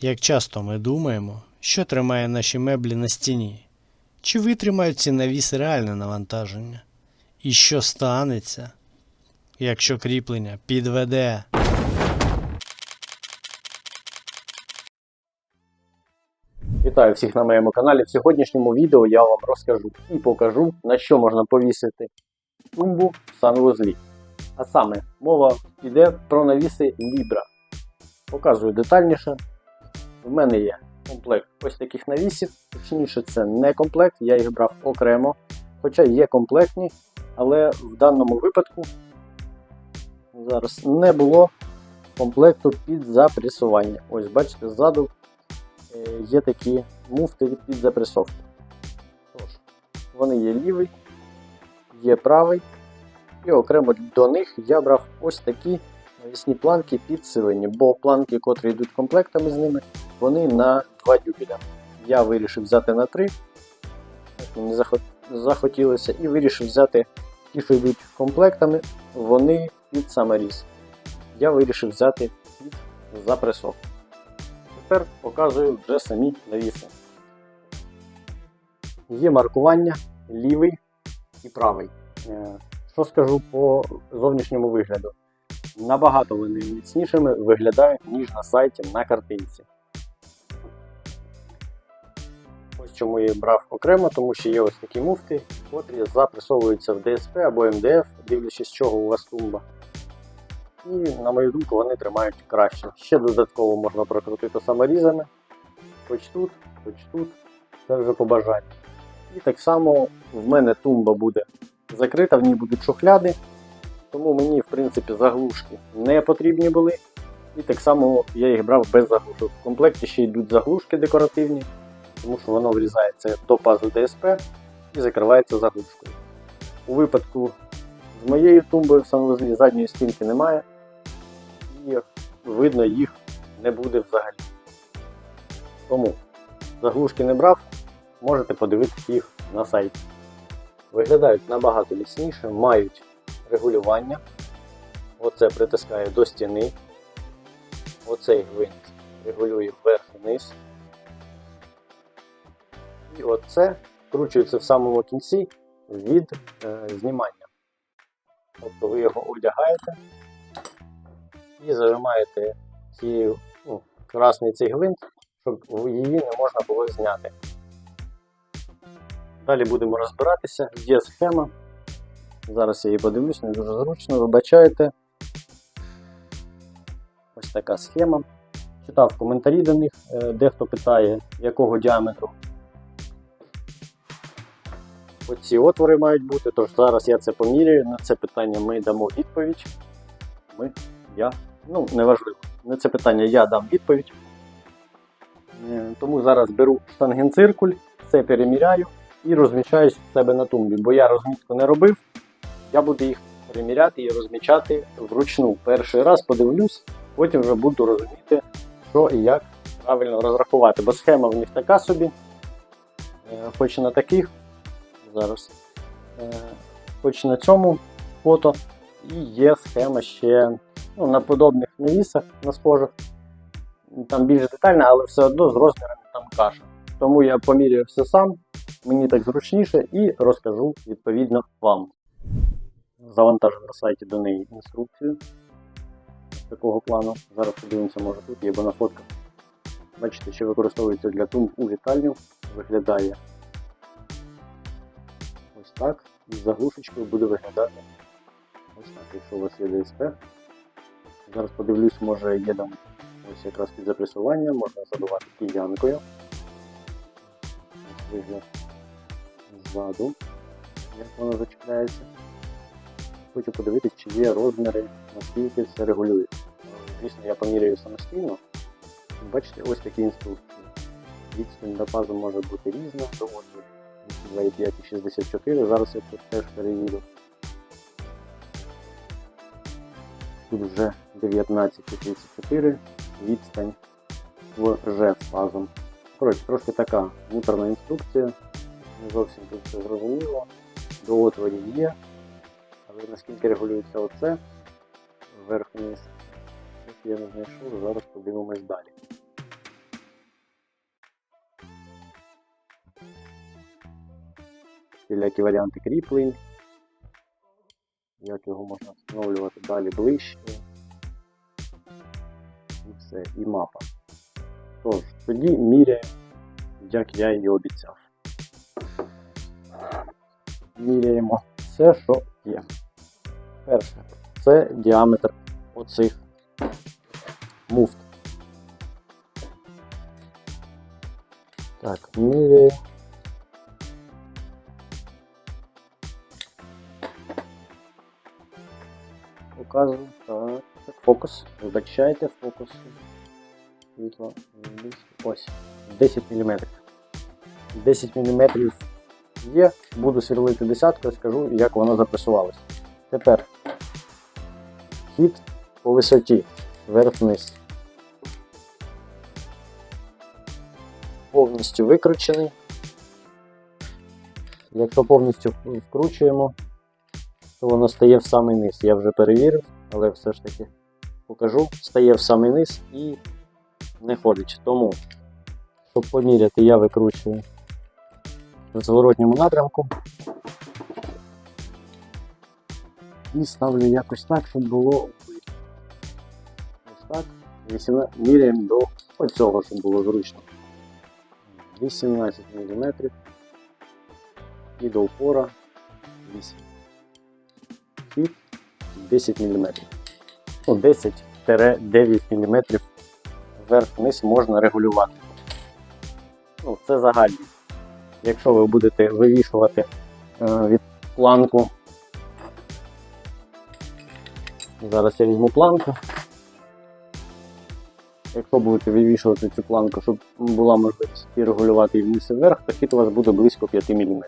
Як часто ми думаємо, що тримає наші меблі на стіні? Чи витримають ці навіси реальне навантаження? І що станеться, якщо кріплення підведе? Вітаю всіх на моєму каналі. В сьогоднішньому відео я вам розкажу і покажу, на що можна повісити тумбу в санвузлі. А саме, мова йде про навіси Libra. Показую детальніше. В мене є комплект ось таких навісів. Точніше, це не комплект, я їх брав окремо. Хоча є комплектні, але в даному випадку зараз не було комплекту під запресування. Ось бачите, ззаду е, є такі муфти під запресовку. Тож, вони є лівий, є правий, і окремо до них я брав ось такі навісні планки підсилені, бо планки, котрі йдуть комплектами з ними, вони на 2 дюбеля. Я вирішив взяти на 3, так мені захотілося, і вирішив взяти ті, що йдуть комплектами, вони під саморіз. Я вирішив взяти під запресовку. Тепер показую вже самі навіси. Є маркування лівий і правий. Е, Що скажу по зовнішньому вигляду? Набагато вони міцнішими виглядають, ніж на сайті на картинці. Чому я їх брав окремо, тому що є ось такі муфти, котрі запресовуються в DSP або MDF, дивлячись, чого у вас тумба. І, на мою думку, вони тримають краще. Ще додатково можна прокрутити саморізами. Хоч тут, хоч тут. Це вже по бажанню. І так само в мене тумба буде закрита, в ній будуть шухляди. Тому мені, в принципі, заглушки не потрібні були. І так само я їх брав без заглушок. В комплекті ще йдуть заглушки декоративні, тому що воно врізається до пазу ДСП і закривається заглушкою. У випадку з моєю тумбою в санвузлі задньої стінки немає, і видно їх не буде взагалі. Тому заглушки не брав, можете подивитися їх на сайті. Виглядають набагато міцніше, мають регулювання. Оце притискає до стіни. Оцей гвинт регулює вверх і вниз. І оце вкручується в самому кінці від е, знімання. Тобто ви його одягаєте і зажимаєте цією, ну, красний цей гвинт, щоб її не можна було зняти. Далі будемо розбиратися. Є схема. Зараз я її подивлюсь, не дуже зручно, вибачаєте. Ось така схема. Читав коментарі до них, е, дехто питає, якого діаметру оці отвори мають бути. Тож зараз я це поміряю. На це питання ми дамо відповідь. Ми, я, ну, неважливо. На це питання я дам відповідь. Е, Тому зараз беру штангенциркуль, все переміряю і розмічаюсь в себе на тумбі, бо я розмітку не робив. Я буду їх переміряти і розмічати вручну. Перший раз подивлюсь, потім вже буду розуміти, що і як правильно розрахувати. Бо схема в них така собі, е, хоч на таких, зараз, е, хоч на цьому фото, і є схема ще ну, на подобних навісах, на схожих. Там більш детальна, але все одно з розмірами там каша. Тому я поміряю все сам, мені так зручніше і розкажу відповідно вам. Завантажив на сайті до неї інструкцію такого плану. Зараз подивимося, може тут є, бо на фотках. Бачите, що використовується для тумб у вітальню. Виглядає так. З заглушечкою буде виглядати ось так, якщо у вас є ДСП. Зараз подивлюсь, може є там ось якраз під запресування, можна забивати киянкою. Ось вигляд ззаду, як воно зачіпляється. Хочу подивитися, чи є розміри, наскільки все регулює. Звісно, я поміряю самостійно. Бачите, ось такі інструкції. Відстань до пазу може бути різна, до отворів 2,5 і 64. Зараз я тут теж перевірю. Тут вже 19 і 34 відстань в Ж фазом. Коротше, трошки така муторна інструкція. Не зовсім тут все зрозуміло. До отворів є. Але наскільки регулюється оце вверх-вниз, я не знайшов, зараз подивимось далі. Всілякі варіанти кріплень. Як його можна встановлювати далі ближче. І все, і мапа. Тож, тоді міряємо, як я і обіцяв. Міряємо все, що є. Перше, це діаметр оцих муфт. Так, міряємо. Показую. Так, фокус. Вибачайте, фокус. Світло. Ось. 10 мм. 10 мм є. Буду сверлити десяткою, скажу, як воно запресувалося. Тепер хід по висоті. Вверх-вниз. Повністю викручений. Якщо повністю вкручуємо, то воно стає в самий низ. Я вже перевірив, але все ж таки покажу. Стає в самий низ і не ходить. Тому, щоб поміряти, я викручую в зворотньому напрямку. І ставлю якось так, щоб було. Ось так. 18, міряємо до оцього, щоб було зручно. 18 мм. І до упора 8 хід 10 мм. Ну, 10-9 мм вверх-вниз можна регулювати. Ну, це загальні. Якщо ви будете вивішувати е, від планку, зараз я візьму планку. Якщо будете вивішувати цю планку, щоб була можливість і регулювати і вниз і вверх, то хід у вас буде близько 5 мм.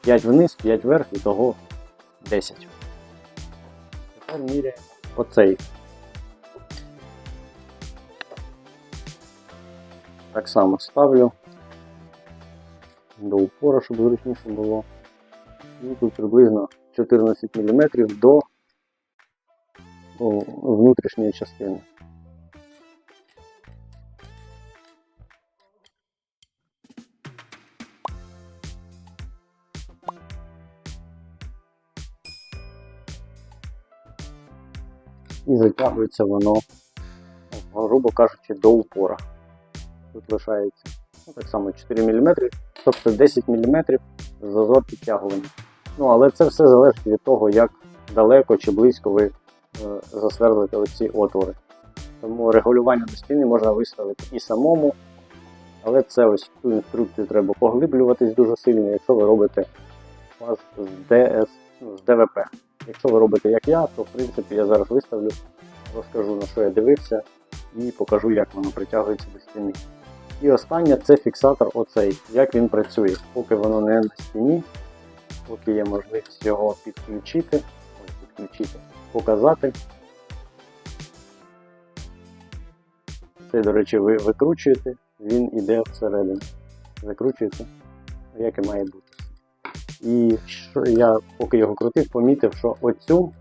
5 вниз, 5 вверх і того 10. Тепер міряємо оцей. Так само ставлю до упора, щоб зручніше було. І тут приблизно 14 мм до внутрішньої частини. І затягується воно, грубо кажучи, до упора. Тут лишається ну, так само 4 мм, тобто 10 мм зазор підтягування. Ну, але це все залежить від того, як далеко чи близько ви е, засверлите оці отвори. Тому регулювання до стіни можна виставити і самому, але це ось ту інструкцію треба поглиблюватись дуже сильно, якщо ви робите паз з, ну, з ДВП. Якщо ви робите як я, то в принципі я зараз виставлю, розкажу на що я дивився і покажу, як воно притягується до стіни. І останнє це фіксатор оцей, як він працює. Поки воно не на стіні, поки є можливість його підключити, підключити, показати. Це, до речі, ви викручуєте, він іде всередину. Закручуєте, як і має бути. І що я, поки його крутив, помітив, що оцю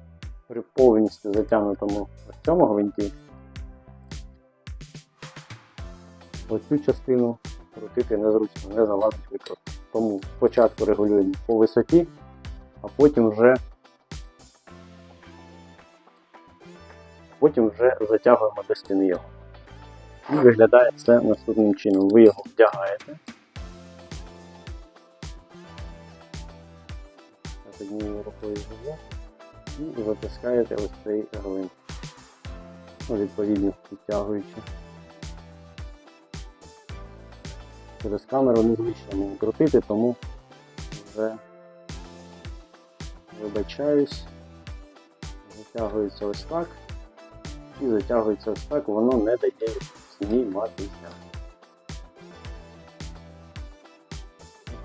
при повністю затягнутому ось цьому гвинті, оцю частину крутити незручно, не залазить викрут. Тому спочатку регулюємо по висоті, а потім вже потім вже затягуємо до стіни його. І виглядає це наступним чином. Ви його вдягаєте. Однією рукою його і затискаєте ось цей гвинт. Ну, відповідно підтягуючи. Через камеру незвично мені крутити, тому вже вибачаюсь. Затягується ось так. І затягується ось так, воно не дає зніматися.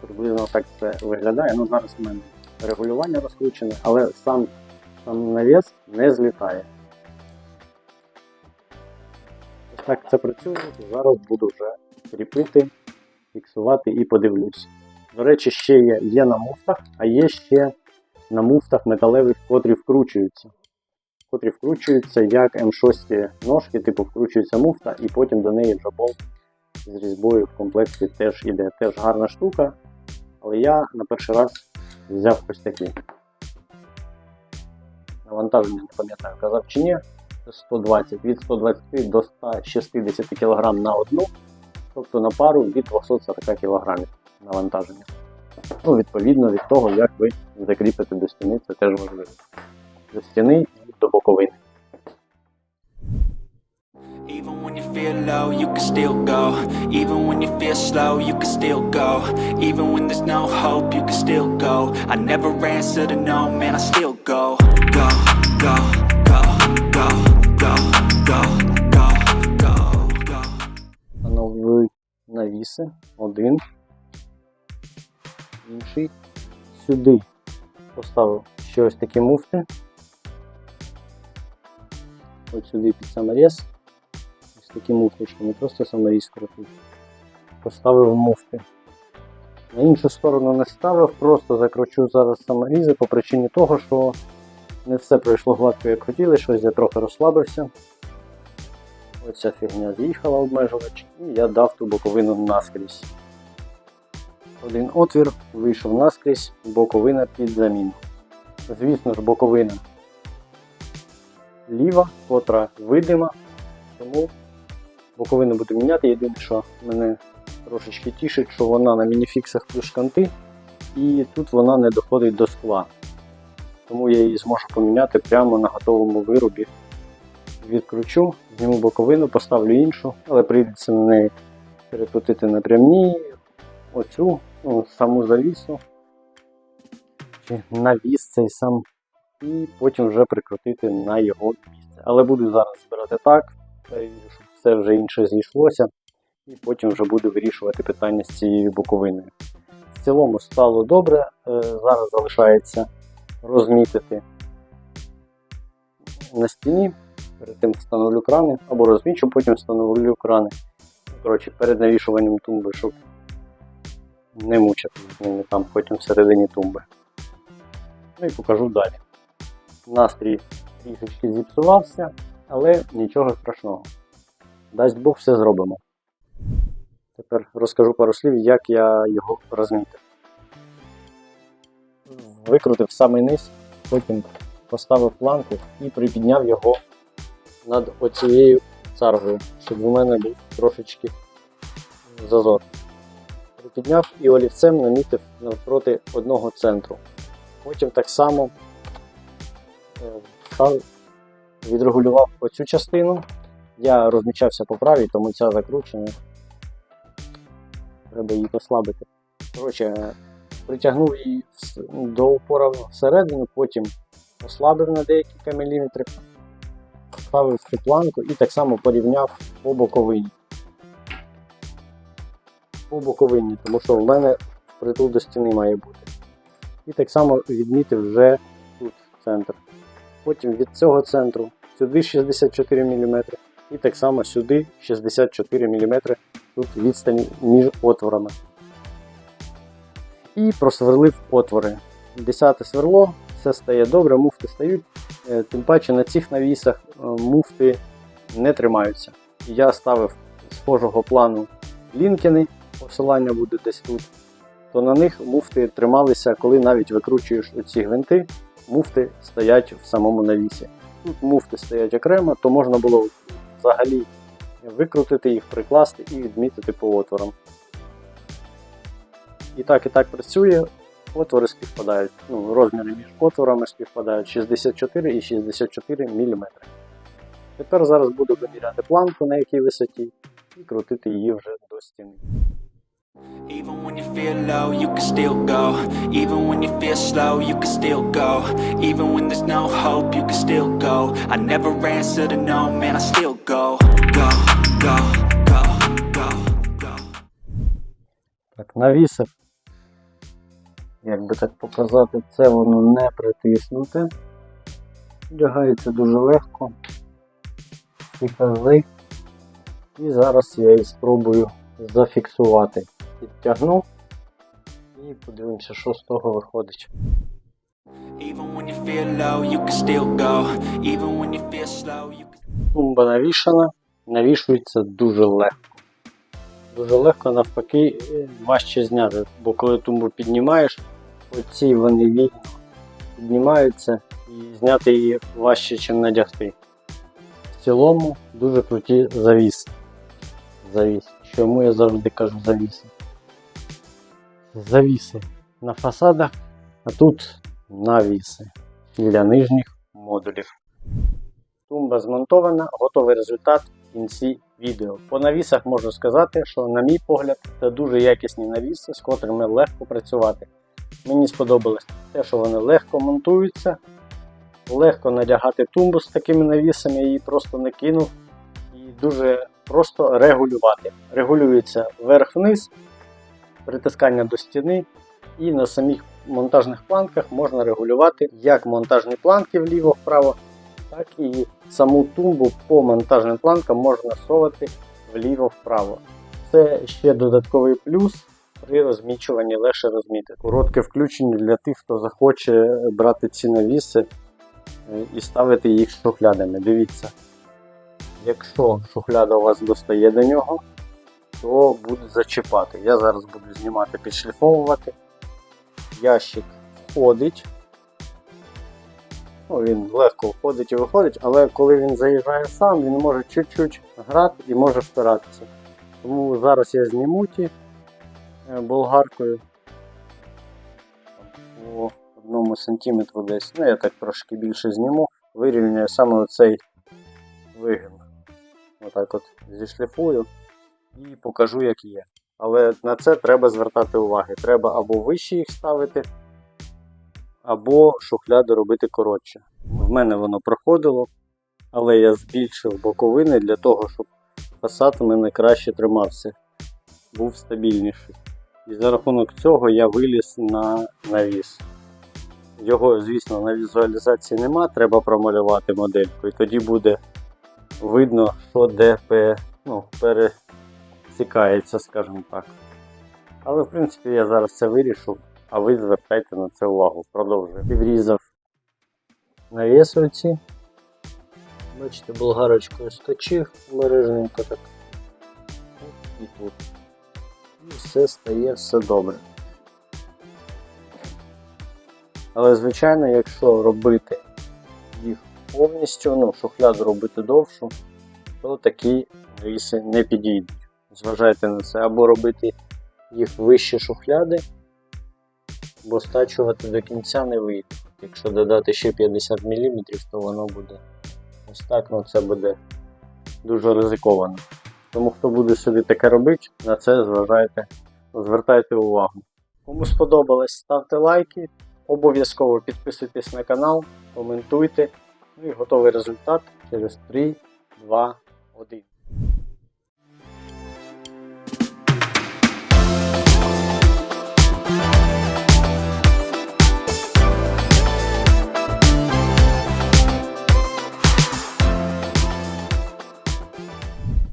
Приблизно так це виглядає. Ну, зараз у мене регулювання розкручене, але сам, сам навіс не злітає. Ось так це працює. Зараз буду вже кріпити, фіксувати і подивлюсь. До речі, ще є, є на муфтах, а є ще на муфтах металевих, котрі вкручуються. Котрі вкручуються як М6 ножки, типу вкручується муфта, і потім до неї вже болт з різьбою в комплекті теж іде. Теж гарна штука. Але я на перший раз взяв ось такий. Навантаження не пам'ятаю, казав чи ні. 120 від 120 до 160 кг на одну, тобто на пару від 240 кг навантаження. Ну, відповідно від того, як ви закріпите до стіни, це теж важливо. До стіни і до боковини. Even when you feel low, you can still go. Even when you feel slow, you can still go. Even when there's no hope, you can still go. I never answer to no, man, I still go. Go, go, go, go, go, go, go, go, go. Встановили навіси. Один. Інший. Сюди поставив ще ось такі муфти. Ось сюди під саморіз. Такі муфточки, не просто саморіз крутив. Поставив муфти. На іншу сторону не ставив, просто закручу зараз саморізи по причині того, що не все пройшло гладко, як хотіли, щось я трохи розслабився. Оця фігня з'їхала обмежувач, і я дав ту боковину наскрізь. Один отвір вийшов наскрізь, боковина під заміну. Звісно ж, боковина ліва, котра видима, тому боковину буду міняти. Єдине, що мене трошечки тішить, що вона на мініфіксах плюс шканти, і тут вона не доходить до скла. Тому я її зможу поміняти прямо на готовому виробі відкручу, зніму боковину, поставлю іншу, але прийдеться на неї перекрутити напрямні оцю, ну, саму завісу, чи навіс цей сам, і потім вже прикрутити на його місце. Але буду зараз збирати так, перевірю, все вже інше зійшлося, і потім вже буду вирішувати питання з цією боковиною. В цілому стало добре, е, зараз залишається розмітити на стіні. Перед тим встановлю крани або розмічу, потім встановлю крани. Коротше, перед навішуванням тумби, щоб не мучити ними там потім всередині тумби. Ну і покажу далі. Настрій трішечки зіпсувався, але нічого страшного. Дасть Бог, все зробимо. Тепер розкажу пару слів, як я його розмітив. Викрутив самий низ, потім поставив планку і припідняв його над оцією царгою, щоб у мене був трошечки зазор. Припідняв і олівцем намітив навпроти одного центру. Потім так само е, відрегулював оцю частину. Я розмічався по правій, тому ця закручена. Треба її послабити. Коротше, притягнув її до опора всередину, потім ослабив на декілька міліметрів ставив цю планку і так само порівняв по боковині. По боковині, тому що в мене притул до стіни має бути. І так само відмітив вже тут центр. Потім від цього центру сюди 64 мм і так само сюди 64 мм тут відстань між отворами. І просверлив отвори. Десяте сверло, все стає добре, муфти стають. Е, Тим паче на цих навісах е, муфти не тримаються. Я ставив схожого плану лінкени, посилання буде десь тут, то на них муфти трималися, коли навіть викручуєш оці гвинти, муфти стоять в самому навісі. Тут муфти стоять окремо, то можна було взагалі викрутити їх, прикласти і відмітити по отворам. І так, і так працює. Отвори співпадають. Ну, розміри між отворами співпадають 64 і 64 мм. Тепер зараз буду виміряти планку на якій висоті і крутити її вже до стіни. Even when you feel low, you can still go. Even when you feel slow, you can still go. Even when there's no hope, you can still go. I never answer to no, man, I still go. Go, go, go, go, go. Так, навісив. Як би так показати, це воно не притиснуте. Вдягається дуже легко. Ці хази. І зараз я її спробую зафіксувати. Підтягну і подивимося, що з того виходить. Тумба навішана, навішується дуже легко. Дуже легко, навпаки, важче зняти, бо коли тумбу піднімаєш, Оці вони вільно піднімаються і зняти її важче, ніж надягти. В цілому дуже круті завіси. Завіси. Чому я завжди кажу завіси? Завіси на фасадах, а тут навіси для нижніх модулів. Тумба змонтована, готовий результат в кінці відео. По навісах можу сказати, що, на мій погляд, це дуже якісні навіси, з котрими легко працювати. Мені сподобалось те, що вони легко монтуються, легко надягати тумбу з такими навісами, я її просто накинув і дуже просто регулювати. Регулюється вверх-вниз, притискання до стіни, і на самих монтажних планках можна регулювати як монтажні планки вліво-вправо, так і саму тумбу по монтажним планкам можна совати вліво-вправо. Це ще додатковий плюс при розмічуванні легше розмітити. Коротке включення для тих, хто захоче брати ці навіси е, і ставити їх шухлядами. Дивіться, якщо шухляда у вас достає до нього, то буде зачіпати. Я зараз буду знімати, підшліфовувати. Ящик входить. Ну, він легко входить і виходить, але коли він заїжджає сам, він може чуть-чуть грати і може впиратися. Тому зараз я зніму ті е, болгаркою по одному сантиметру десь. Ну, я так трошки більше зніму, вирівняю саме оцей вигін. Отак от зішліфую і покажу, як є. Але на це треба звертати уваги. Треба або вище їх ставити, або шухляди робити коротше. В мене воно проходило, але я збільшив боковини для того, щоб фасад у мене краще тримався, був стабільніший. І за рахунок цього я виліз на навіс. Його, звісно, на візуалізації нема, треба промалювати модельку, і тоді буде видно, що де ну, пересікається, скажімо так. Але в принципі я зараз це вирішу, а ви звертайте на це увагу. Продовжую. Підрізав навісовці. Бачите, болгарочкою сточив мережненько так. І тут. І все стає все добре. Але, звичайно, якщо робити їх повністю, ну, шухляду робити довшу, то такі навіси не підійдуть. Зважайте на це, або робити їх вище шухляди, бо стачувати до кінця не вийде. Якщо додати ще 50 мм, то воно буде ось так, ну це буде дуже ризиковано. Тому хто буде собі таке робити, на це зважайте, звертайте увагу. Кому сподобалось, ставте лайки, обов'язково підписуйтесь на канал, коментуйте. Ну і готовий результат через 3, 2, 1.